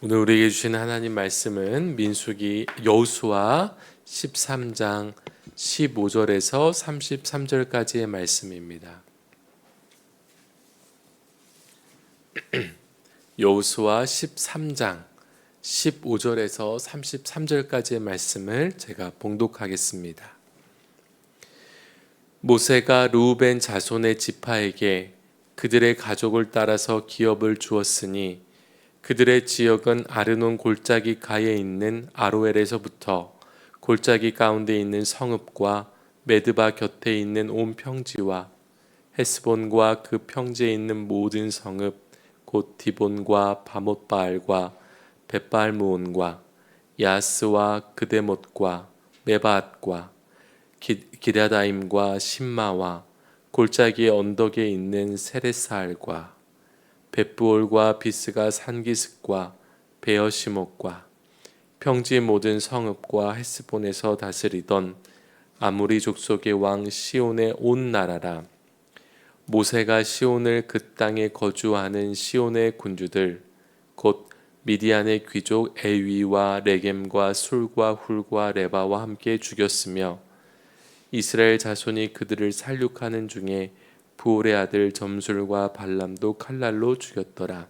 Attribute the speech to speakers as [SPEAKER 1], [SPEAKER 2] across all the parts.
[SPEAKER 1] 오늘 우리에게 주신 하나님 말씀은 민수기 여호수아 13장 15절에서 33절까지의 말씀입니다. 여호수아 13장 15절에서 33절까지의 말씀을 제가 봉독하겠습니다. 모세가 루벤 자손의 지파에게 그들의 가족을 따라서 기업을 주었으니 그들의 지역은 아르논 골짜기 가에 있는 아로엘에서부터 골짜기 가운데 있는 성읍과 메드바 곁에 있는 온 평지와 헤스본과 그 평지에 있는 모든 성읍 곧 디본과 바못바알과 벳발무온과 야스와 그데못과 메바앗과 기랴다임과 신마와 골짜기의 언덕에 있는 세레사알과 벳부올과 비스가 산기슭과 베어시목과 평지 모든 성읍과 헤스본에서 다스리던 아무리 족속의 왕 시온의 온 나라라. 모세가 시온을 그 땅에 거주하는 시온의 군주들 곧 미디안의 귀족 에위와 레겜과 술과 훌과 레바와 함께 죽였으며 이스라엘 자손이 그들을 살육하는 중에 부올의 아들 점술과 발람도 칼날로 죽였더라.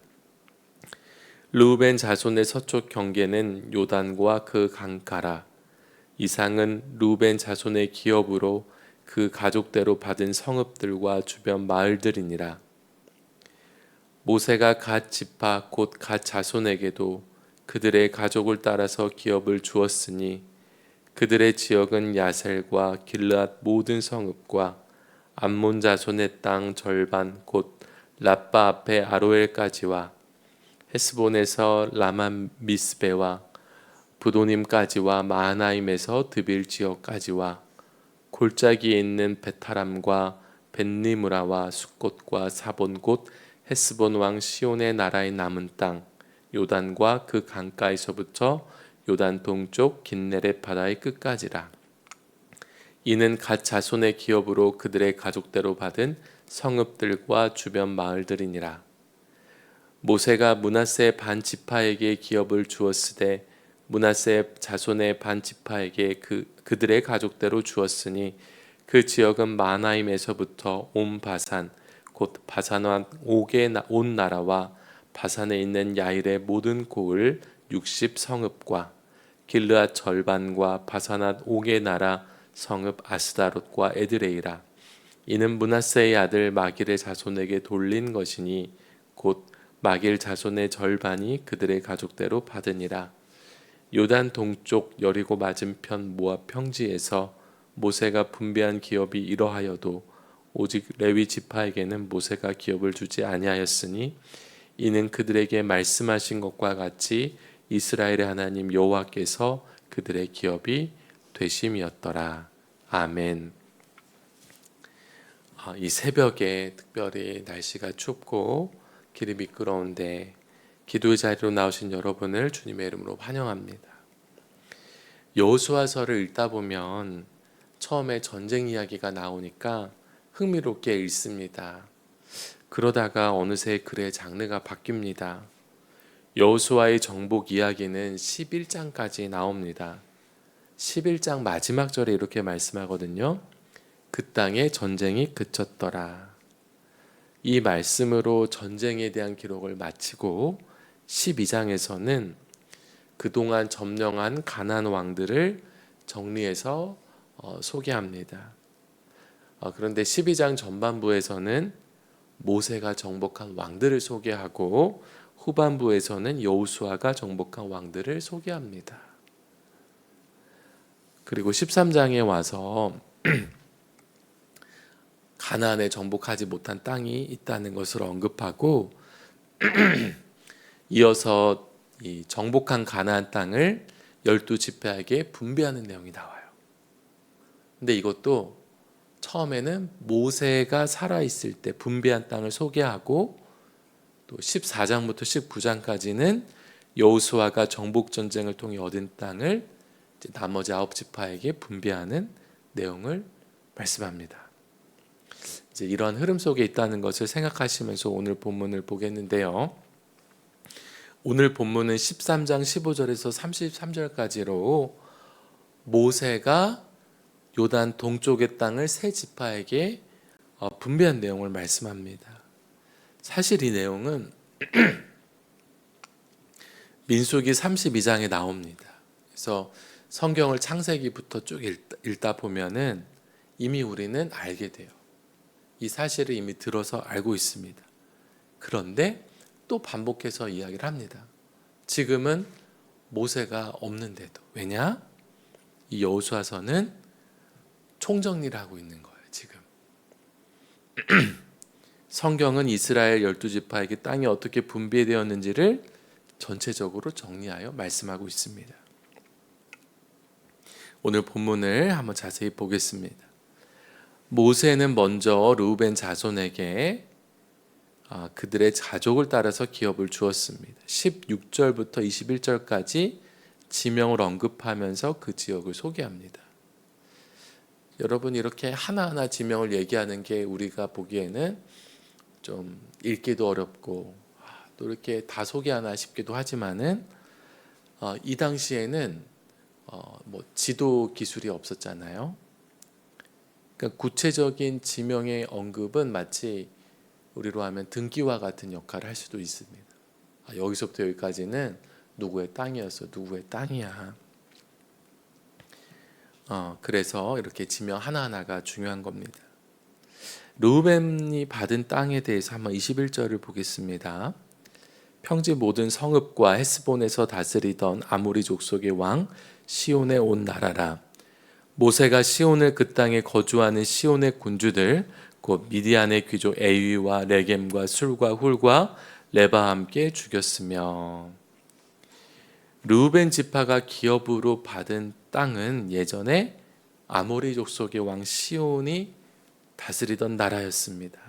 [SPEAKER 1] 루벤 자손의 서쪽 경계는 요단과 그 강가라. 이상은 루벤 자손의 기업으로 그 가족대로 받은 성읍들과 주변 마을들이니라. 모세가 갓 지파 곧 갓 자손에게도 그들의 가족을 따라서 기업을 주었으니 그들의 지역은 야셀과 길르앗 모든 성읍과 암몬 자손의 땅 절반 곧 라빠 앞에 아로엘까지와. 헤스본에서 라만 미스베와. 부도님까지와. 마하나임에서 드빌 지역까지와. 골짜기에 있는 베타람과 벤니무라와. 숫곳과 사본 곳 헤스본 왕 시온의 나라의 남은 땅 요단과 그 강가에서부터 요단 동쪽 긴네렛 바다의 끝까지라 이는 갓 자손의 기업으로 그들의 가족대로 받은 성읍들과 주변 마을들이니라. 모세가 문하세 반 지파에게 기업을 주었으되 문하세 자손의 반 지파에게 그 그들의 가족대로 주었으니 그 지역은 마나임에서부터 온 바산 곧 바산한 옥의 온 나라와 바산에 있는 야일의 모든 고을 60 성읍과 길르앗 절반과 바산한 옥의 나라 성읍 아스다롯과 에드레이라. 이는 문하세의 아들 마길의 자손에게 돌린 것이니 곧 마길 자손의 절반이 그들의 가족대로 받으니라. 요단 동쪽 여리고 맞은편 모압 평지에서 모세가 분배한 기업이 이러하여도 오직 레위 지파에게는 모세가 기업을 주지 아니하였으니 이는 그들에게 말씀하신 것과 같이 이스라엘의 하나님 여호와께서 그들의 기업이 되심이었더라. 아멘. 아, 이 새벽에 특별히 날씨가 춥고 길이 미끄러운데 기도의 자리로 나오신 여러분을 주님의 이름으로 환영합니다. 여호수아서를 읽다 보면 처음에 전쟁 이야기가 나오니까 흥미롭게 읽습니다. 그러다가 어느새 글의 장르가 바뀝니다. 여호수아의 정복 이야기는 11장까지 나옵니다. 11장 마지막 절에 이렇게 말씀하거든요. 그 땅에 전쟁이 그쳤더라. 이 말씀으로 전쟁에 대한 기록을 마치고 12장에서는 그동안 점령한 가난 왕들을 정리해서 어, 소개합니다. 어, 그런데 12장 전반부에서는 모세가 정복한 왕들을 소개하고 후반부에서는 여호수아가 정복한 왕들을 소개합니다. 그리고 13장에 와서 가나안에 정복하지 못한 땅이 있다는 것을 언급하고 이어서 이 정복한 가나안 땅을 열두 지파에게 분배하는 내용이 나와요. 근데 이것도 처음에는 모세가 살아 있을 때 분배한 땅을 소개하고 또 14장부터 19장까지는 여호수아가 정복 전쟁을 통해 얻은 땅을 나머지 아홉 지파에게 분배하는 내용을 말씀합니다. 이제 이런 흐름 속에 있다는 것을 생각하시면서 오늘 본문을 보겠는데요. 오늘 본문은 13장 15절에서 33절까지로 모세가 요단 동쪽의 땅을 세 지파에게 어, 분배한 내용을 말씀합니다. 사실 이 내용은 민수기 32장에 나옵니다. 그래서 성경을 창세기부터 쭉 읽다, 보면은 이미 우리는 알게 돼요. 이 사실을 이미 들어서 알고 있습니다. 그런데 또 반복해서 이야기를 합니다. 지금은 모세가 없는데도 왜냐? 이 여호수아서는 총정리를 하고 있는 거예요. 지금 성경은 이스라엘 열두 지파에게 땅이 어떻게 분배되었는지를 전체적으로 정리하여 말씀하고 있습니다. 오늘 본문을 한번 자세히 보겠습니다. 모세는 먼저 루벤 자손에게 아, 그들의 가족을 따라서 기업을 주었습니다. 16절부터 21절까지 지명을 언급하면서 그 지역을 소개합니다. 여러분 이렇게 하나하나 지명을 얘기하는 게 우리가 보기에는 좀 읽기도 어렵고 아, 또 이렇게 다 소개하나 싶기도 하지만은 어, 이 당시에는 어, 뭐 지도 기술이 없었잖아요. 그러니까 구체적인 지명의 언급은 마치 우리로 하면 등기와 같은 역할을 할 수도 있습니다. 아, 여기서부터 여기까지는 누구의 땅이었어, 누구의 땅이야. 어, 그래서 이렇게 지명 하나하나가 중요한 겁니다. 루벤이 받은 땅에 대해서 한번 21절을 보겠습니다. 평지 모든 성읍과 헤스본에서 다스리던 아모리 족속의 왕 시온의 온 나라라. 모세가 시온을 그 땅에 거주하는 시온의 군주들 곧 미디안의 귀족 에위와 레겜과 술과 훌과 레바 함께 죽였으며 루벤 지파가 기업으로 받은 땅은 예전에 아모리 족속의 왕 시온이 다스리던 나라였습니다.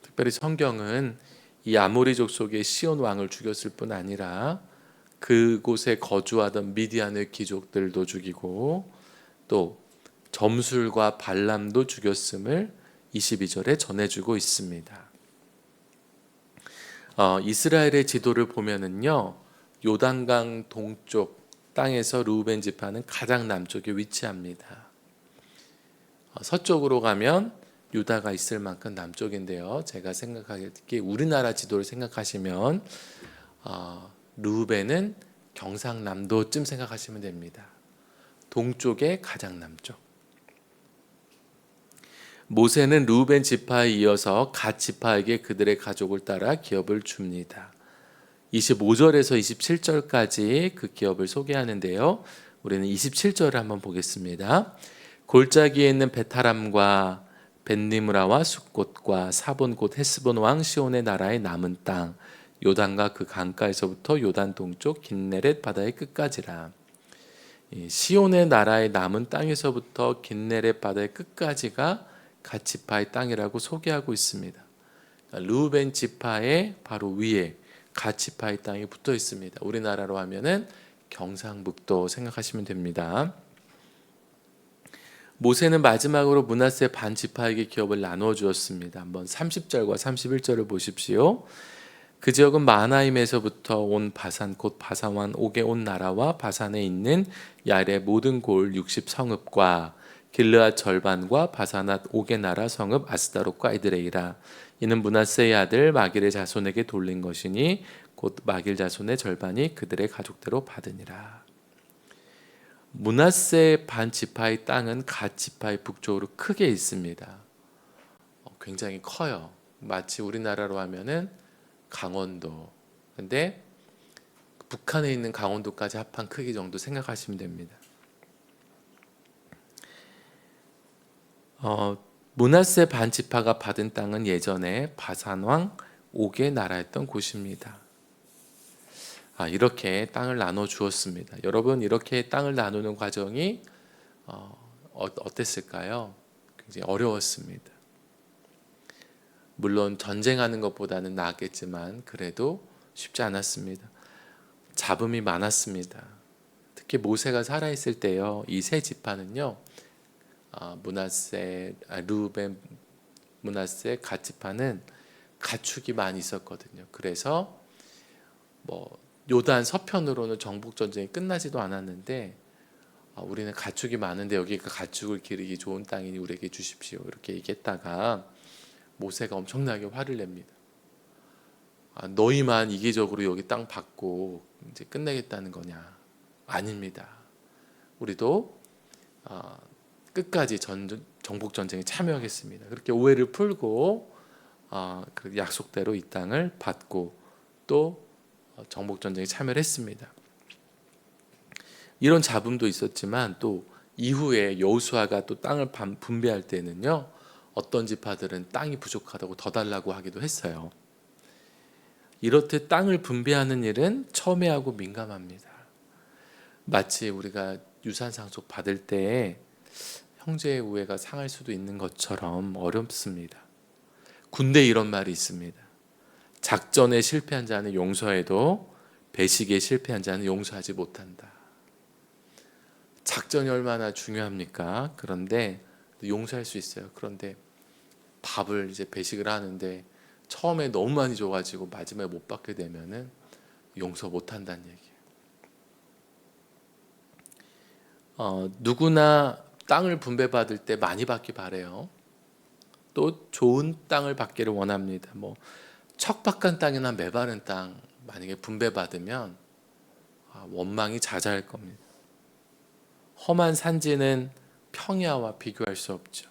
[SPEAKER 1] 특별히 성경은 이 아모리 족 속의 시온 왕을 죽였을 뿐 아니라 그곳에 거주하던 미디안의 귀족들도 죽이고 또 점술과 발람도 죽였음을 22절에 전해주고 있습니다. 어, 이스라엘의 지도를 보면은요 요단강 동쪽 땅에서 루벤 지파는 가장 남쪽에 위치합니다. 어, 서쪽으로 가면 유다가 있을 만큼 남쪽인데요. 제가 생각하기에 우리나라 지도를 생각하시면 어, 루벤은 경상남도쯤 생각하시면 됩니다. 동쪽의 가장 남쪽. 모세는 루벤 지파에 이어서 갓 지파에게 그들의 가족을 따라 기업을 줍니다. 25절에서 27절까지 그 기업을 소개하는데요. 우리는 27절을 한번 보겠습니다. 골짜기에 있는 베타람과 벤니무라와 숫곳과 사본 곧 헤스본 왕 시온의 나라의 남은 땅 요단과 그 강가에서부터 요단 동쪽 긴네렛 바다의 끝까지라. 시온의 나라의 남은 땅에서부터 긴네렛 바다의 끝까지가 갓 지파의 땅이라고 소개하고 있습니다. 그러니까 루벤 지파의 바로 위에 갓 지파의 땅이 붙어 있습니다. 우리나라로 하면은 경상북도 생각하시면 됩니다. 모세는 마지막으로 문하세 반 지파에게 기업을 나누어 주었습니다. 한번 30절과 31절을 보십시오. 그 지역은 마나임에서부터 온 바산 곧 바산완 옥에 온 나라와 바산에 있는 야레 모든 골 60성읍과 길르앗 절반과 바산앗 옥의 나라 성읍 아스다롯과 이드레이라 이는 문하세의 아들 마길의 자손에게 돌린 것이니 곧 마길 자손의 절반이 그들의 가족대로 받으니라. 문하세 반 지파의 땅은 갓 지파의 북쪽으로 크게 있습니다. 어, 굉장히 커요. 마치 우리나라로 하면은 강원도. 근데 북한에 있는 강원도까지 합한 크기 정도 생각하시면 됩니다. 어, 문하세 반지파가 받은 땅은 예전에 바산왕 옥의 나라였던 곳입니다. 아, 이렇게 땅을 나눠 주었습니다. 여러분 이렇게 땅을 나누는 과정이 어, 어땠을까요? 굉장히 어려웠습니다. 물론 전쟁하는 것보다는 나았겠지만 그래도 쉽지 않았습니다. 잡음이 많았습니다. 특히 모세가 살아 있을 때요. 이 세 지파는요. 아, 문하세, 아, 루벤, 문하세, 가치파는 가축이 많이 있었거든요. 그래서 뭐 요단 서편으로는 정복 전쟁이 끝나지도 않았는데 아, 우리는 가축이 많은데 여기가 가축을 기르기 좋은 땅이니 우리에게 주십시오 이렇게 얘기했다가 모세가 엄청나게 화를 냅니다. 아, 너희만 이기적으로 여기 땅 받고 이제 끝내겠다는 거냐? 아닙니다. 우리도 아, 끝까지 전, 정복 전쟁에 참여하겠습니다. 그렇게 오해를 풀고 아, 그 약속대로 이 땅을 받고 또 어, 정복 전쟁에 참여를 했습니다. 이런 잡음도 있었지만 또 이후에 여호수아가 또 땅을 반- 분배할 때는요 어떤 지파들은 땅이 부족하다고 더 달라고 하기도 했어요. 이렇듯 땅을 분배하는 일은 첨예하고 민감합니다. 마치 우리가 유산 상속 받을 때 형제의 우애가 상할 수도 있는 것처럼 어렵습니다. 군대 이런 말이 있습니다. 작전에 실패한 자는 용서해도 배식에 실패한 자는 용서하지 못한다. 작전이 얼마나 중요합니까? 그런데 용서할 수 있어요. 그런데 밥을 이제 배식을 하는데 처음에 너무 많이 줘가지고 마지막에 못 받게 되면은 용서 못 한다는 얘기예요. 어, 누구나 땅을 분배받을 때 많이 받기 바래요. 또 좋은 땅을 받기를 원합니다. 뭐 척박한 땅이나 메바른 땅 만약에 분배받으면 아, 원망이 자자할 겁니다. 험한 산지는 평야와 비교할 수 없죠.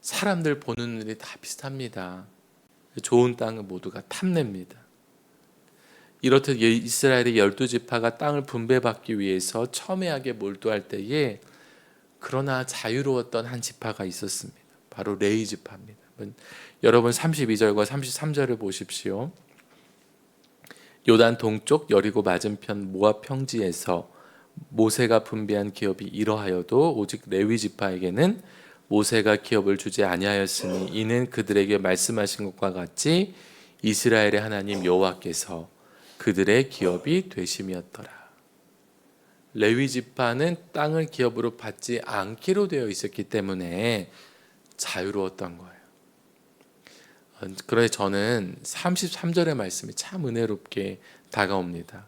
[SPEAKER 1] 사람들 보는 눈이 다 비슷합니다. 좋은 땅은 모두가 탐냅니다. 이렇듯 예, 이스라엘의 열두 지파가 땅을 분배받기 위해서 첨예하게 몰두할 때에 그러나 자유로웠던 한 지파가 있었습니다. 바로 레이 지파입니다. 여러분 32절과 33절을 보십시오. 요단 동쪽 여리고 맞은편 모압 평지에서 모세가 분배한 기업이 이러하여도 오직 레위 지파에게는 모세가 기업을 주지 아니하였으니 이는 그들에게 말씀하신 것과 같이 이스라엘의 하나님 여호와께서 그들의 기업이 되심이었더라. 레위 지파는 땅을 기업으로 받지 않기로 되어 있었기 때문에 자유로웠던 거예요. 그래서 저는 33절의 말씀이 참 은혜롭게 다가옵니다.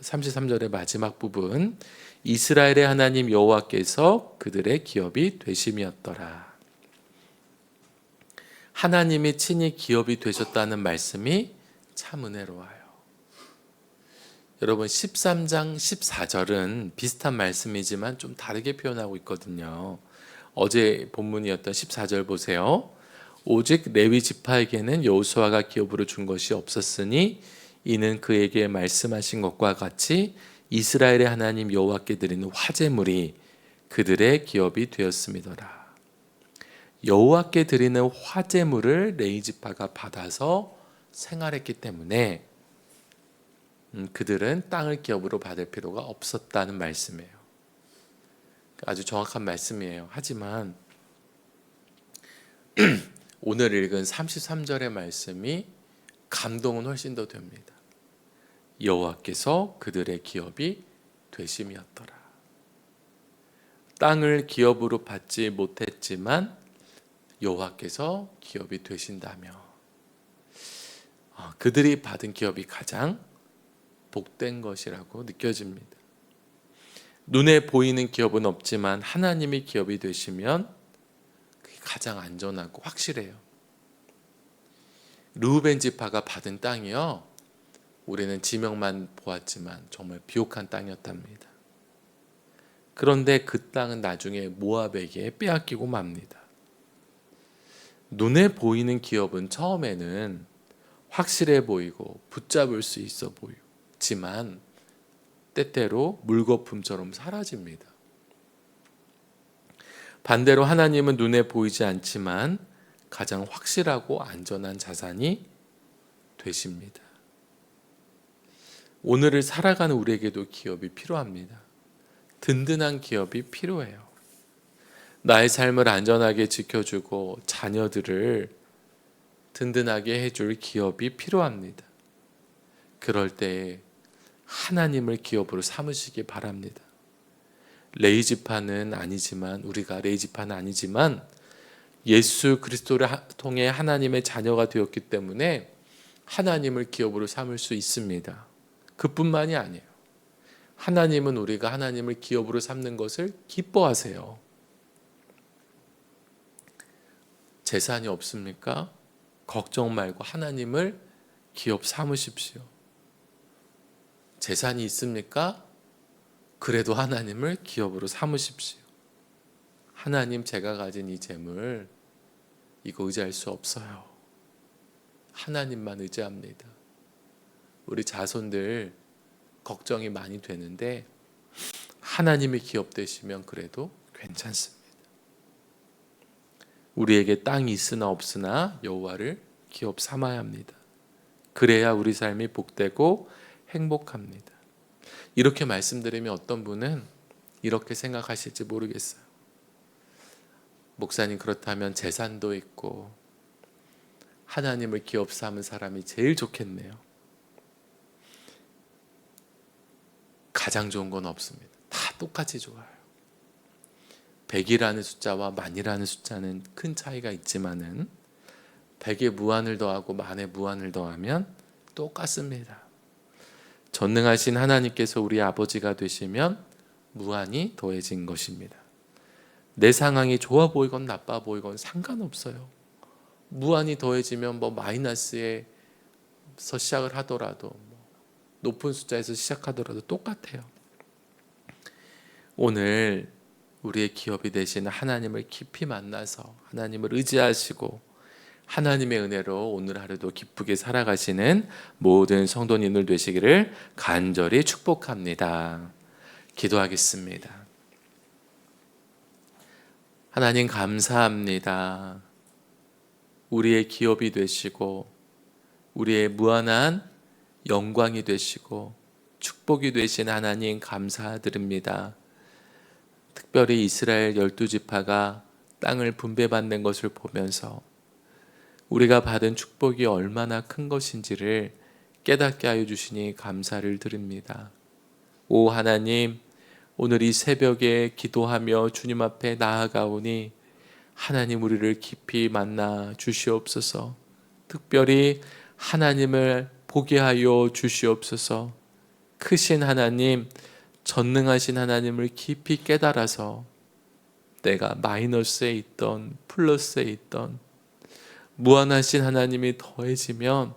[SPEAKER 1] 33절의 마지막 부분 이스라엘의 하나님 여호와께서 그들의 기업이 되심이었더라. 하나님이 친히 기업이 되셨다는 말씀이 참 은혜로워요. 여러분 13장 14절은 비슷한 말씀이지만 좀 다르게 표현하고 있거든요. 어제 본문이었던 14절 보세요. 오직 레위 지파에게는 여호수아가 기업으로 준 것이 없었으니 이는 그에게 말씀하신 것과 같이 이스라엘의 하나님 여호와께 드리는 화제물이 그들의 기업이 되었음이더라. 여호와께 드리는 화제물을 레위 지파가 받아서 생활했기 때문에 음, 그들은 땅을 기업으로 받을 필요가 없었다는 말씀이에요. 아주 정확한 말씀이에요. 하지만 오늘 읽은 33절의 말씀이 감동은 훨씬 더 됩니다. 여호와께서 그들의 기업이 되심이었더라. 땅을 기업으로 받지 못했지만 여호와께서 기업이 되신다며 아, 그들이 받은 기업이 가장 복된 것이라고 느껴집니다. 눈에 보이는 기업은 없지만 하나님이 기업이 되시면 가장 안전하고 확실해요. 루벤 지파가 받은 땅이요. 우리는 지명만 보았지만 정말 비옥한 땅이었답니다. 그런데 그 땅은 나중에 모압에게 빼앗기고 맙니다. 눈에 보이는 기업은 처음에는 확실해 보이고 붙잡을 수 있어 보이지만 때때로 물거품처럼 사라집니다. 반대로 하나님은 눈에 보이지 않지만 가장 확실하고 안전한 자산이 되십니다. 오늘을 살아가는 우리에게도 기업이 필요합니다. 든든한 기업이 필요해요. 나의 삶을 안전하게 지켜주고 자녀들을 든든하게 해줄 기업이 필요합니다. 그럴 때 하나님을 기업으로 삼으시기 바랍니다. 레이지파는 아니지만 우리가 레이지파는 아니지만 예수 그리스도를 통해 하나님의 자녀가 되었기 때문에 하나님을 기업으로 삼을 수 있습니다. 그뿐만이 아니에요. 하나님은 우리가 하나님을 기업으로 삼는 것을 기뻐하세요. 재산이 없습니까? 걱정 말고 하나님을 기업 삼으십시오. 재산이 있습니까? 그래도 하나님을 기업으로 삼으십시오. 하나님 제가 가진 이 재물 이거 의지할 수 없어요. 하나님만 의지합니다. 우리 자손들 걱정이 많이 되는데 하나님이 기업 되시면 그래도 괜찮습니다. 우리에게 땅이 있으나 없으나 여호와를 기업 삼아야 합니다. 그래야 우리 삶이 복되고 행복합니다. 이렇게 말씀드리면 어떤 분은 이렇게 생각하실지 모르겠어요. 목사님 그렇다면 재산도 있고 하나님을 기업 삼은 사람이 제일 좋겠네요. 가장 좋은 건 없습니다. 다 똑같이 좋아요. 100이라는 숫자와 만이라는 숫자는 큰 차이가 있지만은 100에 무한을 더하고 만에 무한을 더하면 똑같습니다. 전능하신 하나님께서 우리 아버지가 되시면 무한이 더해진 것입니다. 내 상황이 좋아 보이건 나빠 보이건 상관없어요. 무한이 더해지면 뭐 마이너스에서 시작을 하더라도 뭐 높은 숫자에서 시작하더라도 똑같아요. 오늘 우리의 기업이 되신 하나님을 깊이 만나서 하나님을 의지하시고 하나님의 은혜로 오늘 하루도 기쁘게 살아가시는 모든 성도님들 되시기를 간절히 축복합니다. 기도하겠습니다. 하나님 감사합니다. 우리의 기업이 되시고 우리의 무한한 영광이 되시고 축복이 되신 하나님 감사드립니다. 특별히 이스라엘 열두 지파가 땅을 분배받는 것을 보면서 우리가 받은 축복이 얼마나 큰 것인지를 깨닫게 하여 주시니 감사를 드립니다. 오 하나님, 오늘 이 새벽에 기도하며 주님 앞에 나아가오니 하나님 우리를 깊이 만나 주시옵소서. 특별히 하나님을 보게 하여 주시옵소서. 크신 하나님, 전능하신 하나님을 깊이 깨달아서 내가 마이너스에 있던 플러스에 있던 무한하신 하나님이 더해지면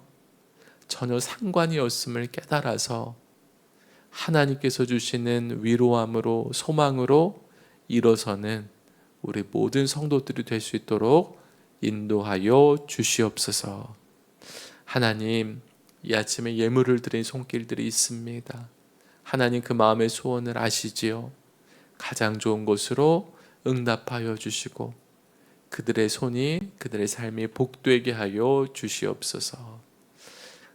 [SPEAKER 1] 전혀 상관이 없음을 깨달아서 하나님께서 주시는 위로함으로 소망으로 일어서는 우리 모든 성도들이 될 수 있도록 인도하여 주시옵소서. 하나님, 이 아침에 예물을 드린 손길들이 있습니다. 하나님 그 마음의 소원을 아시지요. 가장 좋은 곳으로 응답하여 주시고 그들의 손이 그들의 삶이 복되게 하여 주시옵소서.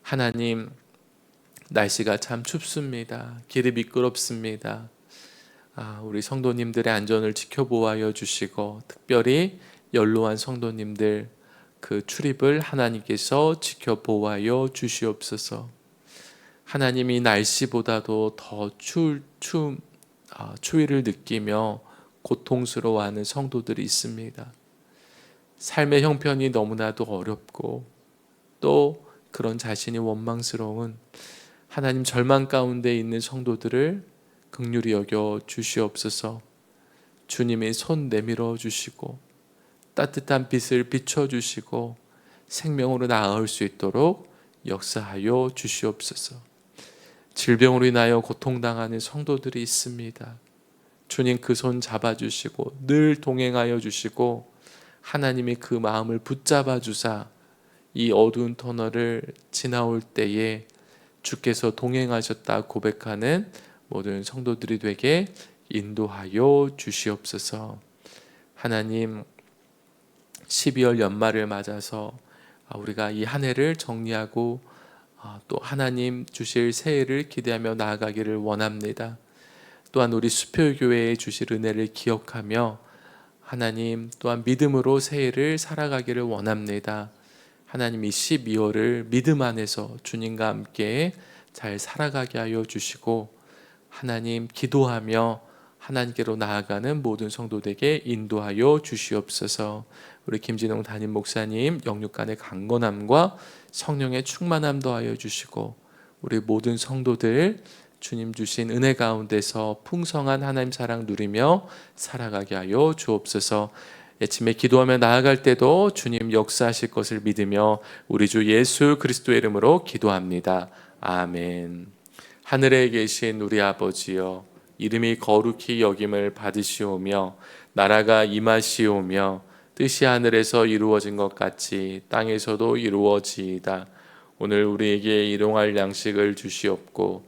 [SPEAKER 1] 하나님 날씨가 참 춥습니다. 길이 미끄럽습니다. 아, 우리 성도님들의 안전을 지켜보아여 주시고 특별히 연로한 성도님들 그 출입을 하나님께서 지켜보아여 주시옵소서. 하나님이 날씨보다도 더 추, 추, 아, 추위를 느끼며 고통스러워하는 성도들이 있습니다. 삶의 형편이 너무나도 어렵고 또 그런 자신이 원망스러운 하나님 절망 가운데 있는 성도들을 극률히 여겨 주시옵소서. 주님의 손 내밀어 주시고 따뜻한 빛을 비춰 주시고 생명으로 나아올 수 있도록 역사하여 주시옵소서. 질병으로 인하여 고통당하는 성도들이 있습니다. 주님 그 손 잡아 주시고 늘 동행하여 주시고 하나님이 그 마음을 붙잡아 주사 이 어두운 터널을 지나올 때에 주께서 동행하셨다 고백하는 모든 성도들이 되게 인도하여 주시옵소서. 하나님 12월 연말을 맞아서 우리가 이 한 해를 정리하고 아, 또 하나님 주실 새해를 기대하며 나아가기를 원합니다. 또한 우리 수표교회에 주실 은혜를 기억하며 하나님 또한 믿음으로 새해를 살아가기를 원합니다. 하나님 이 12월을 믿음 안에서 주님과 함께 잘 살아가게 하여 주시고 하나님 기도하며 하나님께로 나아가는 모든 성도들에게 인도하여 주시옵소서. 우리 김진홍 담임 목사님 영육간의 강건함과 성령의 충만함 더하여 주시고 우리 모든 성도들 주님 주신 은혜 가운데서 풍성한 하나님 사랑 누리며 살아가게 하여 주옵소서. 아침에 기도하며 나아갈 때도 주님 역사하실 것을 믿으며 우리 주 예수 그리스도의 이름으로 기도합니다. 아멘. 하늘에 계신 우리 아버지여 이름이 거룩히 여김을 받으시오며 나라가 임하시오며 뜻이 하늘에서 이루어진 것 같이 땅에서도 이루어지이다. 오늘 우리에게 일용할 양식을 주시옵고